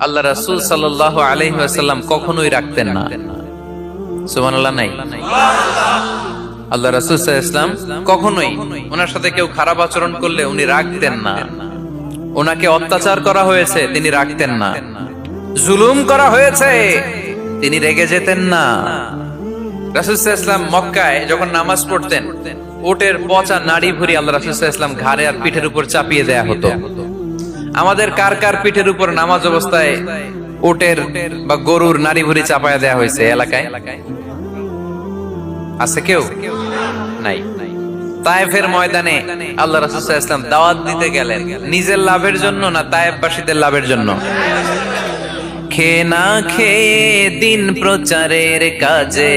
আল্লাহ রাসূল সাল্লাল্লাহু আলাইহি কখনোই রাখতেন না। সুবহানাল্লাহ, নাই? আল্লাহ রাসূল কখনোই ওনার সাথে কেউ খারাপ আচরণ করলে উনি রাখতেন না। ওনাকে অত্যাচার করা হয়েছে, তিনি রাখতেন না। জুলুম করা হয়েছে, তিনি রেগে যেতেন না। রাসুলাম মক্কায় যখন নামাজ পড়তেন ওটের পচা নাড়ি ভুরি আল্লাহ রাসুল রাসুলাম ঘাড়ে আর পিঠের উপর চাপিয়ে দেয়া হতো। আমাদের কার কার পিঠের উপর নামাজ অবস্থায় ওটের বা গরুর নাড়ি ভুরি চাপায়া দেয়া হয়েছে এলাকায়? আছে কেউ? নাই। তায়েফের ময়দানে আল্লাহ রাসুলাম ইসলাম দাওয়াত দিতে গেলেন। নিজের লাভের জন্য না তায়েফবাসীদের লাভের জন্য? খেয়ে না খেয়ে দিন প্রচারের কাজে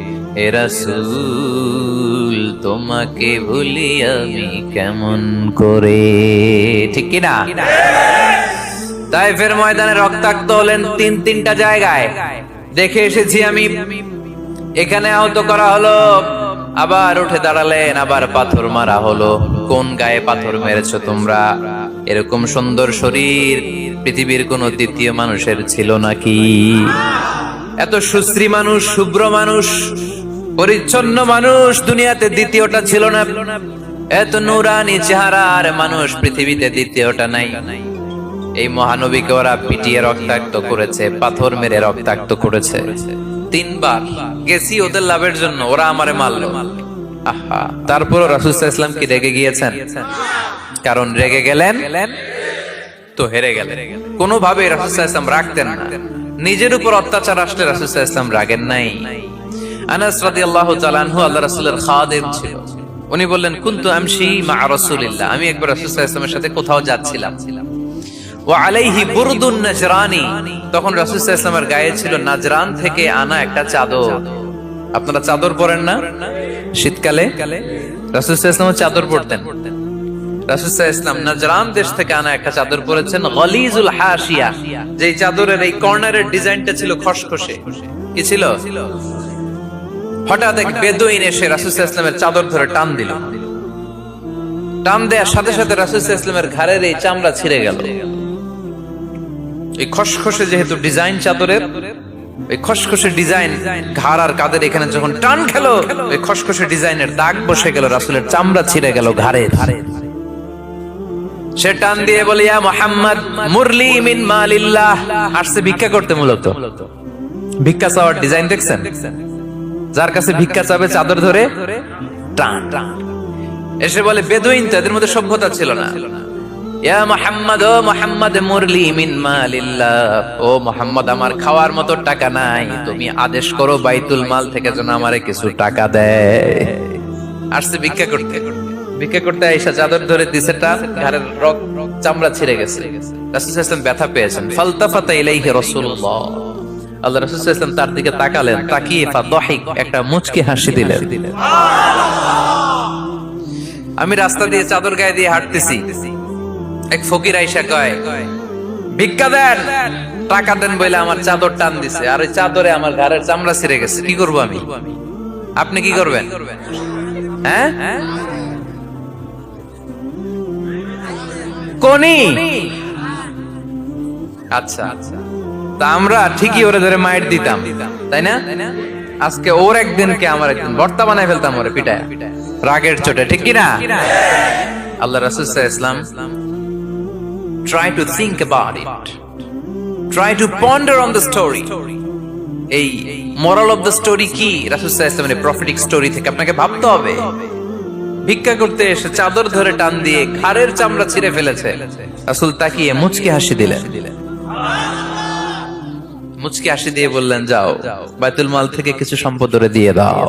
এরাসুল তোমাকে ভুলি আমি কেমন করে? ঠিক কিনা? তাইফের ময়দানে রক্তাক্ত হলেন তিন তিনটা জায়গায়। দেখে এসেছি আমি। এখানে আহত করা হলো, আবার উঠে দাঁড়ালেন, আবার পাথর মারা হলো। কোন গায়ে পাথর মেরেছো তোমরা? এরকম সুন্দর শরীর পৃথিবীর কোন দ্বিতীয় মানুষের ছিল নাকি? এত সুশ্রী মানুষ, শুভ্র মানুষ পরিচ্ছন্ন মানুষ দুনিয়াতে দ্বিতীয়টা ছিল না। এত নুরানি চেহারার মানুষ পৃথিবীতে দ্বিতীয়টা নাই। এই মহানবীকে ওরা পিটিয়ে রক্তাক্ত করেছে, পাথর মেরে রক্তাক্ত করেছে। তিনবার গেছি ওদের লাভের জন্য, ওরা আমারে মারলো। আহা তারপর রাসুল ইসলাম কি রেগে গিয়েছেন? কারণ রেগে গেলেন, তো হেরে গেলেন। কোনোভাবে রাসুল ইসলাম রাখতেন না। নিজের উপর অত্যাচার আসলে রাসুল ইসলাম রাগেন নাই। আনাস রাদিয়াল্লাহু তাআলা আনহু আল্লাহ রাসূলের খাদেম ছিল। উনি বললেন, কুনতু আমশি মা রাসূলিল্লাহ? আমি একবার রাসূল সাল্লাল্লাহু সাথে কোথাও যাচ্ছিলাম। ও আলাইহি বুরদুন নাজরানি? তখন রাসূল সাল্লাল্লাহু গায়ে ছিল নাজরান থেকে আনা একটা চাদর। আপনারা চাদর পরেন না? শীতকালে? রাসূল সাল্লাল্লাহু চাদর পরতেন। আলাইহি ওয়াসাল্লাম নাজরান দেশ থেকে আনা একটা চাদর পরেছেন, গলিজুল হাশিয়া। যেই চাদরের এই কর্নারের ডিজাইনটা ছিল খসখসে। কি ছিল? হঠাৎ এক বেদুইন এসে রাসূল ওয়াসাল্লামের চাদর ধরে টান দিল। টান দেওয়ার সাথে সাথে রাসূল আলাইহি ঘাড়ের এই চামড়া ছিঁড়ে গেল। এই খসখসে যেহেতু ডিজাইন চাদরের ওই খসখসে ডিজাইন ঘাড় আর কাদের এখানে যখন টান খেলো ওই খসখসে ডিজাইনের দাগ বসে গেল, রাসূলের চামড়া ছিঁড়ে গেল ঘাড়ে সে টান দিয়ে বলে, ইয়া মোহাম্মদ, মুরলি মিন মালিল্লাহ। আসছে ভিক্ষা করতে মূলত। ভিক্ষা চাওয়ার ডিজাইন দেখছেন দেখছেন? যার কাছে ভিক্ষা চাবে চাদর ধরে টান। এসে বলে বেদুইন তো এদের মধ্যে সভ্যতা ছিল না। ইয়া মোহাম্মদ ও মোহাম্মদ মুরলি মিন মালিল্লাহ। ও মোহাম্মদ আমার খাওয়ার মতো টাকা নাই। তুমি আদেশ করো বাইতুল মাল থেকে যেন আমারে কিছু টাকা দেয়। আসছে ভিক্ষা করতে। ভিক্ষা করতে আইসা চাদর ধরে দিছে টান ঘাড়ের রক চামড়া ছিঁড়ে গেছে। রাসূল সাল্লাল্লাহু ব্যথা পেয়েছেন। ফালতাফাতা ইলাইহি রাসূলুল্লাহ। আল্লাহ রাসূল তার দিকে তাকালেন, তাকিয়ে ফাদহিক একটা মুচকি হাসি দিলেন। আমি রাস্তা দিয়ে চাদর গায়ে দিয়ে হাঁটতেছি। এক ফকির আইসা কয়, ভিক্ষা দেন, টাকা দেন বলে আমার চাদর টান দিছে, আর ওই চাদরে আমার ঘাড়ের চামড়া ছিঁড়ে গেছে, কি করব আমি? আপনি কি করবেন? হ্যাঁ? কোনি? আচ্ছা আচ্ছা। তা আমরা ঠিকই ওরে ধরে মাইট দিতাম, তাই না? আজকে ওর একদিনকে আমার একদিন? বর্তা বানায় ফেলতাম ওরে, পিটায়। রাগের চোটে, ঠিক কি না আল্লাহ রাসূল Islam try to think about it, try to ponder on the story এই অফ দ্য স্টোরি কি? রাসুলের প্রফিটিক স্টোরি থেকে আপনাকে ভাবতে হবে। ভিক্ষা করতে এসে চাদর ধরে টান দিয়ে ঘাড়ের চামড়া ছিঁড়ে ফেলেছে। রাসুল তাকিয়ে মুচকি হাসি দিলেন। মুচকি হাসি দিয়ে বললেন, যাও, বাইতুল মাল থেকে কিছু সম্পদ দিয়ে দাও।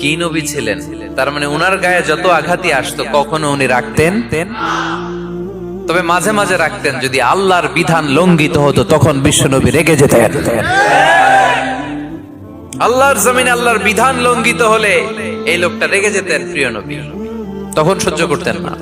কি নবী ছিলেন? তার মানে উনার গায়ে যত আঘাতই আসতো, কখনো উনি রাখতেন? তবে মাঝে মাঝে রাখতেন, যদি আল্লাহর বিধান লঙ্ঘিত হতো, তখন বিশ্বনবী রেগে যেতেন। আল্লাহর জমিন আল্লাহর বিধান লঙ্ঘিত হলে এই লোকটা রেগে যেতেন, প্রিয় নবী। তখন সহ্য করতেন না।